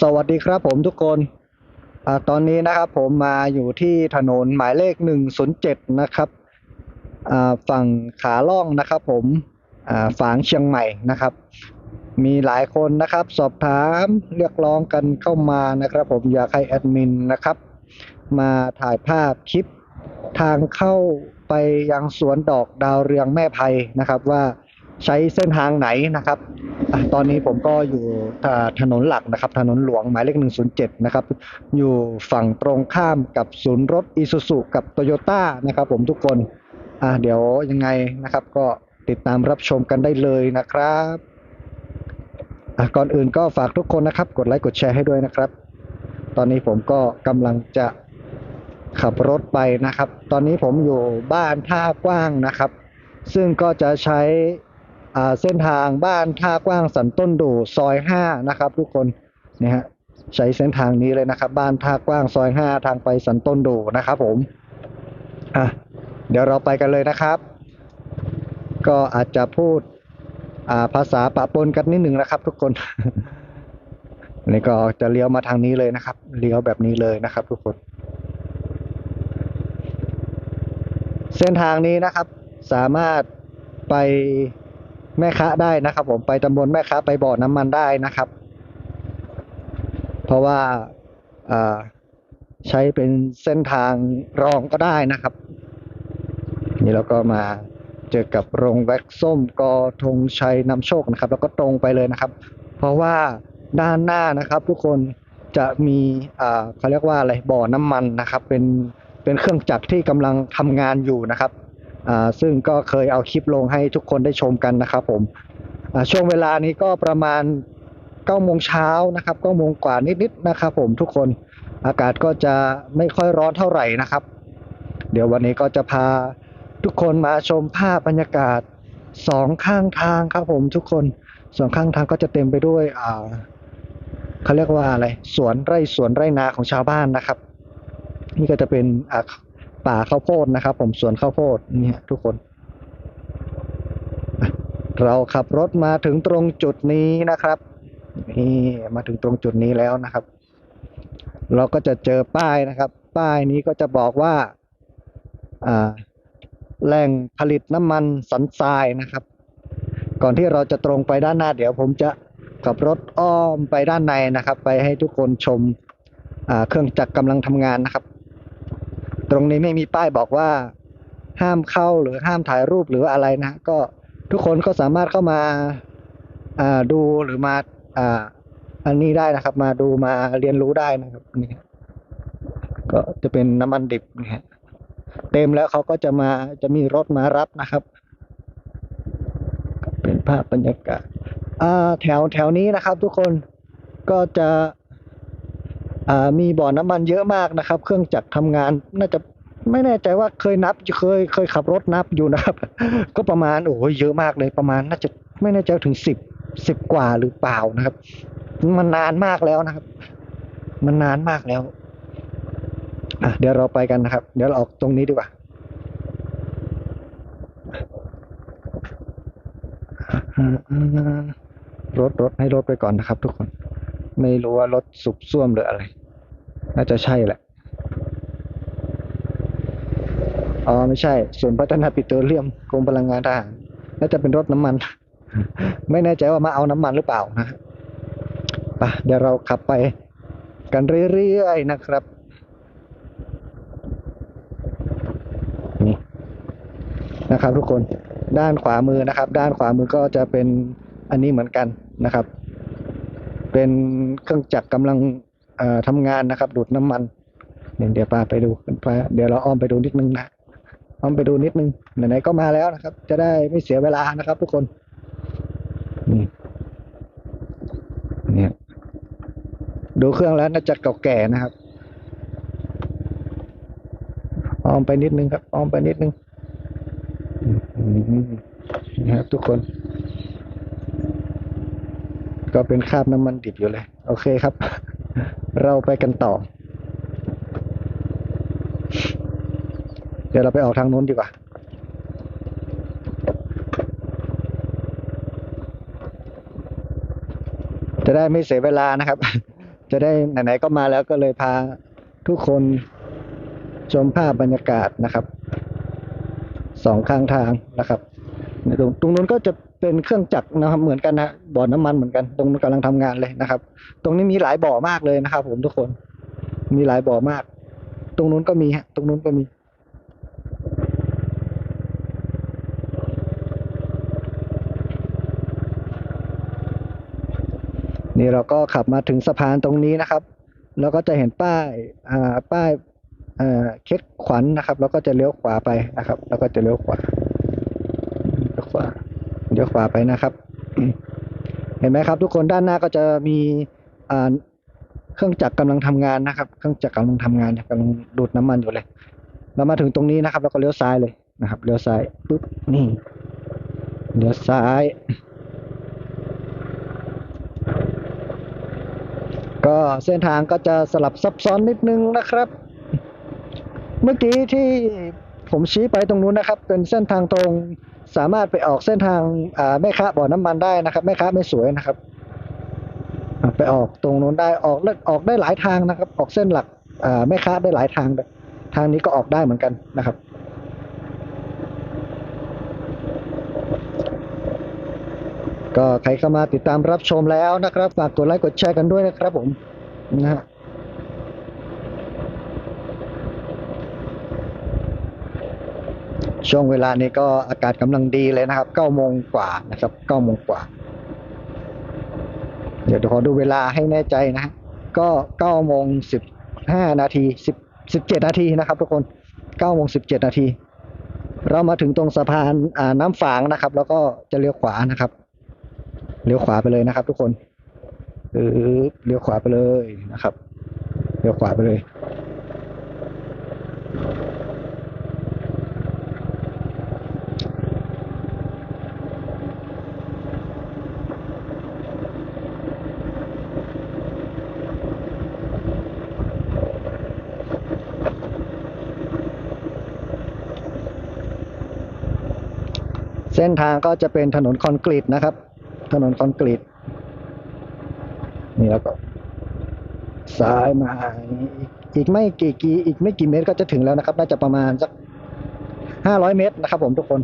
สวัสดีครับผมทุกคนอตอนนี้นะครับผมมาอยู่ที่ถนนหมายเลข 107 นะครับฝั่งขาล่องนะครับผมฝางเชียงใหม่นะครับ มีหลายคนนะครับ สอบถามเรียกร้องกันเข้ามานะครับ ผมอยากให้แอดมินนะครับ มาถ่ายภาพคลิปทางเข้าไปยังสวนดอกดาวเรืองแม่ไพนะครับว่า ใช้เส้นทางไหนนะครับตอนนี้ผมก็อยู่ถนนหลักนะครับ ถนนหลวงหมายเลข 107 นะครับ อยู่ฝั่งตรงข้ามกับศูนย์รถอีซูซุกับโตโยต้านะครับผมทุกคนอะเดี๋ยวยังไงนะครับ ก็ติดตามรับชมกันได้เลยนะครับอะก่อนอื่นก็ฝากทุกคนนะครับ กดไลค์กดแชร์ให้ด้วยนะครับ ตอนนี้ผมก็กำลังจะขับรถไปนะครับ ตอนนี้ผมอยู่บ้านท่ากว้างนะครับ ซึ่งก็จะใช้ เส้นทางบ้านท่ากว้างสันต้นดูซอยห้านะครับ ทุกคนนี่ฮะใช้เส้นทางนี้เลยนะครับ บ้านท่ากว้างซอยห้าทางไปสันต้นดูนะครับผมอะเดี๋ยวเราไปกันเลยนะครับ ก็อาจจะพูดาภาษาปะปนกันนิดหนึ่งนะครับ ทุกคนนี่ก็จะเลี้ยวมาทางนี้เลยนะครับเลี้ยวแบบนี้เลยนะครับ ทุกคน เส้นทางนี้นะครับ สามารถไป แม่ค้าได้นะครับ ผมไปตำบลแม่ค้าไปบ่อน้ำมันได้นะครับ เพราะว่าใช้เป็นเส้นทางรองก็ได้นะครับ นี่เราก็มาเจอกับโรงแว็กส้มกอธงชัยนำโชคนะครับ แล้วก็ตรงไปเลยนะครับ เพราะว่าด้านหน้านะครับ ทุกคนจะมีอ่าเขาเรียกว่าอะไรบ่อน้ำมันนะครับ เป็นเป็นเครื่องจักรที่กำลังทำงานอยู่นะครับ ซึ่งก็เคยเอาคลิปลงให้ทุกคนได้ชมกันนะครับผมช่วงเวลานี้ก็ประมาณ9โมงเช้านะครับ9โมงกว่านิดๆนะครับ ผมทุกคนอากาศก็จะไม่ค่อยร้อนเท่าไหร่นะครับ เดี๋ยววันนี้ก็จะพาทุกคนมาชมภาพบรรยากาศสองข้างทางครับผมทุกคนสองข้างทางก็จะเต็มไปด้วยอ่าเขาเรียกว่าอะไรสวนไร่สวนไร่นาของชาวบ้านนะครับ นี่ก็จะเป็น ป่าข้าวโพดนะครับ ผมสวนข้าวโพดเนี่ยทุกคน เราขับรถมาถึงตรงจุดนี้นะครับนี่มาถึงตรงจุดนี้แล้วนะครับ เราก็จะเจอป้ายนะครับ ป้ายนี้ก็จะบอกว่าอ่าแหล่งผลิตน้ำมันสันทรายนะครับ ก่อนที่เราจะตรงไปด้านหน้า เดี๋ยวผมจะขับรถอ้อมไปด้านในนะครับ ไปให้ทุกคนชมเครื่องจักรกำลังทำงานนะครับ ตรงนี้ไม่มีป้ายบอกว่า ห้ามเข้าหรือห้ามถ่ายรูปหรืออะไรนะ ก็ทุกคนก็สามารถเข้ามาอ่าดูหรือมาอ่าอันนี้ได้นะครับ มาดูมาเรียนรู้ได้นะครับนี่ก็จะเป็นน้ำมันดิบนะฮะเต็มแล้วเขาก็จะมาจะมีรถมารับนะครับ เป็นภาพบรรยากาศอ่าแถวแถวนี้นะครับ ทุกคนก็จะ มีบ่อน้ำมันเยอะมากนะครับ เครื่องจักรทำงานน่าจะไม่แน่ใจว่าเคยนับเคยเคยขับรถนับอยู่นะครับ ก็ประมาณโอ้ยเยอะมากเลยประมาณน่าจะไม่แน่ใจถึงสิบสิบกว่าหรือเปล่านะครับ มันนานมากแล้วนะครับ มันนานมากแล้วอะเดี๋ยวเราไปกันนะครับ เดี๋ยวเราออกตรงนี้ดีกว่ารถรถให้รถไปก่อนนะครับ ทุกคน ไม่รู้ว่ารถสุบซ่วมหรืออะไร น่าจะใช่แหละ อ๋อไม่ใช่ส่วนพัฒนาปิโตรเลียมกรมพลังงานทหารน่าจะเป็นรถน้ำมัน ไม่แน่ใจว่ามาเอาน้ำมันหรือเปล่านะไปเดี๋ยวเราขับไปกันเรื่อยๆนะครับนี่นะครับ ทุกคนด้านขวามือนะครับ ด้านขวามือก็จะเป็นอันนี้เหมือนกันนะครับ เป็นเครื่องจักรกำลัง ทำงานนะครับ ดูดน้ำมันเดี๋ยวเดี๋ยวปาไปดูเดี๋ยวเราอ้อมไปดูนิดนึงนะอ้อมไปดูนิดนึงไหนๆก็มาแล้วนะครับ จะได้ไม่เสียเวลานะครับ ทุกคนนี่เนี่ยดูเครื่องแล้วน่าจะเก่าแก่นะครับอ้อมไปนิดนึงครับอ้อมไปนิดนึงนะครับ ทุกคน ก็เป็นคราบน้ำมันดิบอยู่เลย โอเคครับ เราไปกันต่อ เดี๋ยวเราไปออกทางนู้นดีกว่า จะได้ไม่เสียเวลานะครับ จะได้ไหนๆก็มาแล้วก็เลยพาทุกคนชมภาพบรรยากาศนะครับ สองข้างทางนะครับ ตรงตรงนู้นก็จะ เป็นเครื่องจักรนะครับเหมือนกันนะบ่อน้ำมันเหมือนกัน ตรงนู้นกำลังทำงานเลยนะครับ ตรงนี้มีหลายบ่อมากเลยนะครับ ผมทุกคน มีหลายบ่อมาก ตรงนู้นก็มีฮะ ตรงนู้นก็มีนี่เราก็ขับมาถึงสะพานตรงนี้นะครับ แล้วก็จะเห็นป้ายอ่าป้ายเอ่อเคสขวัญนะครับ แล้วก็จะเลี้ยวขวาไปนะครับ แล้วก็จะเลี้ยวขวา เลี้ยวขวาไปนะครับ เห็นไหมครับ ทุกคนด้านหน้าก็จะมีเครื่องจักรกำลังทำงานนะครับ เครื่องจักรกำลังทำงานกำลังดูดน้ำมันอยู่เลย เรามาถึงตรงนี้นะครับ แล้วก็เลี้ยวซ้ายเลยนะครับ เลี้ยวซ้ายปุ๊บนี่เลี้ยวซ้าย ก็เส้นทางก็จะสลับซับซ้อนนิดนึงนะครับ เมื่อกี้ที่ผมชี้ไปตรงนู้นนะครับ เป็นเส้นทางตรง สามารถไปออกเส้นทางแม่ค้าบ่อน้ำมันได้นะครับแม่ค้าไม่สวยนะครับ ไปออกตรงนู้นได้ออกได้ออกได้หลายทางนะครับ ออกเส้นหลักแม่ค้าได้หลายทาง ทางนี้ก็ออกได้เหมือนกันนะครับก็ใครเข้ามาติดตามรับชมแล้วนะครับ ฝากกดไลค์กดแชร์กันด้วยนะครับผมนะฮะ ช่วงเวลานี้ก็อากาศกำลังดีเลยนะครับเก้าโมงกว่านะครับเก้าโมงกว่า เดี๋ยวขอดูเวลาให้แน่ใจนะฮะก็เก้าโมงสิบห้านาทีสิบสิบเจ็ดนาทีนะครับ ทุกคนเก้าโมงสิบเจ็ดนาทีเรามาถึงตรงสะพานน้ำฝางนะครับ แล้วก็จะเลี้ยวขวานะครับ เลี้ยวขวาไปเลยนะครับ ทุกคนเออเลี้ยวขวาไปเลยนะครับ เลี้ยวขวาไปเลย เส้นทางก็จะเป็นถนนคอนกรีตนะครับ ถนนคอนกรีต นี่แล้วก็ซ้ายมาอีกไม่กี่กี่อีกไม่กี่เมตรก็จะถึงแล้วนะครับ น่าจะประมาณสักห้าร้อยเมตรนะครับ ผมทุกคน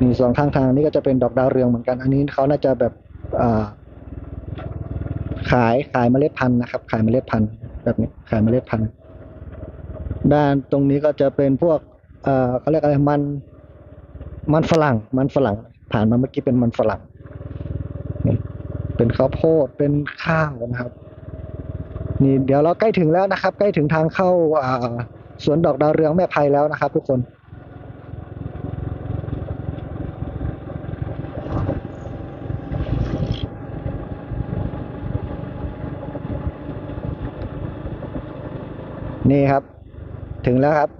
นี่สองข้างทางนี่ก็จะเป็นดอกดาวเรืองเหมือนกัน อันนี้เขาน่าจะแบบขายขายเมล็ดพันธุ์นะครับ ขายเมล็ดพันธุ์แบบนี้ขายเมล็ดพันธุ์ด้านตรงนี้ก็จะเป็นพวกเขาเรียกอะไรมัน มันฝรั่ง มันฝรั่ง ผ่านมาเมื่อกี้เป็นมันฝรั่ง เป็นข้าวโพด เป็นข้าวนะครับ นี่เดี๋ยวเราใกล้ถึงแล้วนะครับ ใกล้ถึงทางเข้าอ่าสวนดอกดาวเรืองแม่ไพแล้วนะครับ ทุกคนนี่ครับ ถึงแล้วครับ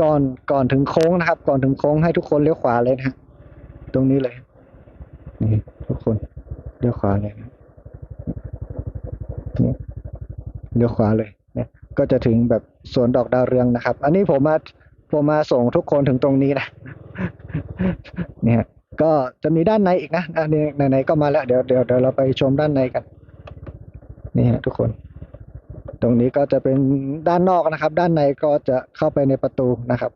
ก่อนก่อนถึงโค้งนะครับ ก่อนถึงโค้งให้ทุกคนเลี้ยวขวาเลยนะฮะตรงนี้เลยนี่ทุกคนเลี้ยวขวาเลยนะนี่เลี้ยวขวาเลยนี่ก็จะถึงแบบสวนดอกดาวเรืองนะครับ อันนี้ผมมาผมมาส่งทุกคนถึงตรงนี้นะเนี่ยก็จะมีด้านในอีกนะอันนี้ไหนๆก็มาแล้วเดี๋ยวเดี๋ยวเดี๋ยวเราไปชมด้านในกัน นี่ฮะทุกคน ตรงนี้ก็จะเป็นด้านนอกนะครับ ด้านในก็จะเข้าไปในประตูนะครับ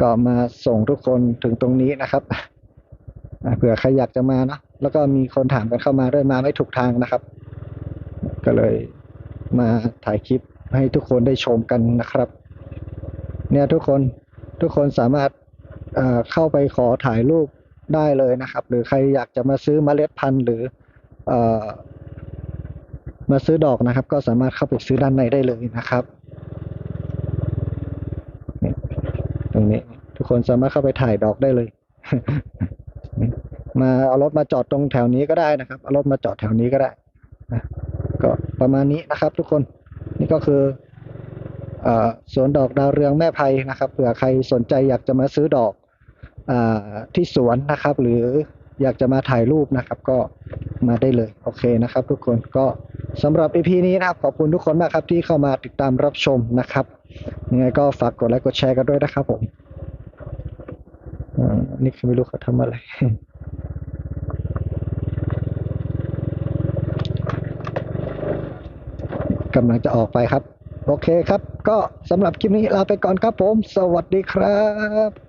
ก็มาส่งทุกคนถึงตรงนี้นะครับเผื่อใครอยากจะมาเนอะแล้วก็มีคนถามกันเข้ามาด้วยมาไม่ถูกทางนะครับ ก็เลยมาถ่ายคลิปให้ทุกคนได้ชมกันนะครับ เนี่ยทุกคนทุกคนสามารถเข้าไปขอถ่ายรูปได้เลยนะครับ หรือใครอยากจะมาซื้อมเมล็ดพันธุ์หรืออ มาซื้อดอกนะครับ ก็สามารถเข้าไปซื้อด้านในได้เลยนะครับนี่ตรงนี้ทุกคนสามารถเข้าไปถ่ายดอกได้เลย มาเอารถมาจอดตรงแถวนี้ก็ได้นะครับ เอารถมาจอดแถวนี้ก็ได้นะก็ประมาณนี้นะครับ ทุกคนนี่ก็คืออสวนดอกดาวเรืองแม่ไพนะครับเผื่อใครสนใจอยากจะมาซื้อดอกอที่สวนนะครับ หรือ อยากจะมาถ่ายรูปนะครับก็มาได้เลยโอเคนะครับ ทุกคนก็สำหรับ EP นี้นะครับขอบคุณทุกคนมากครับที่เข้ามาติดตามรับชมนะครับยังไงก็ฝากกดไลค์กดแชร์กันด้วยนะครับผมนี่คือไม่รู้เขาทำอะไรกำลังจะออกไปครับ โอเคครับ ก็สำหรับคลิปนี้ลาไปก่อนครับผม สวัสดีครับ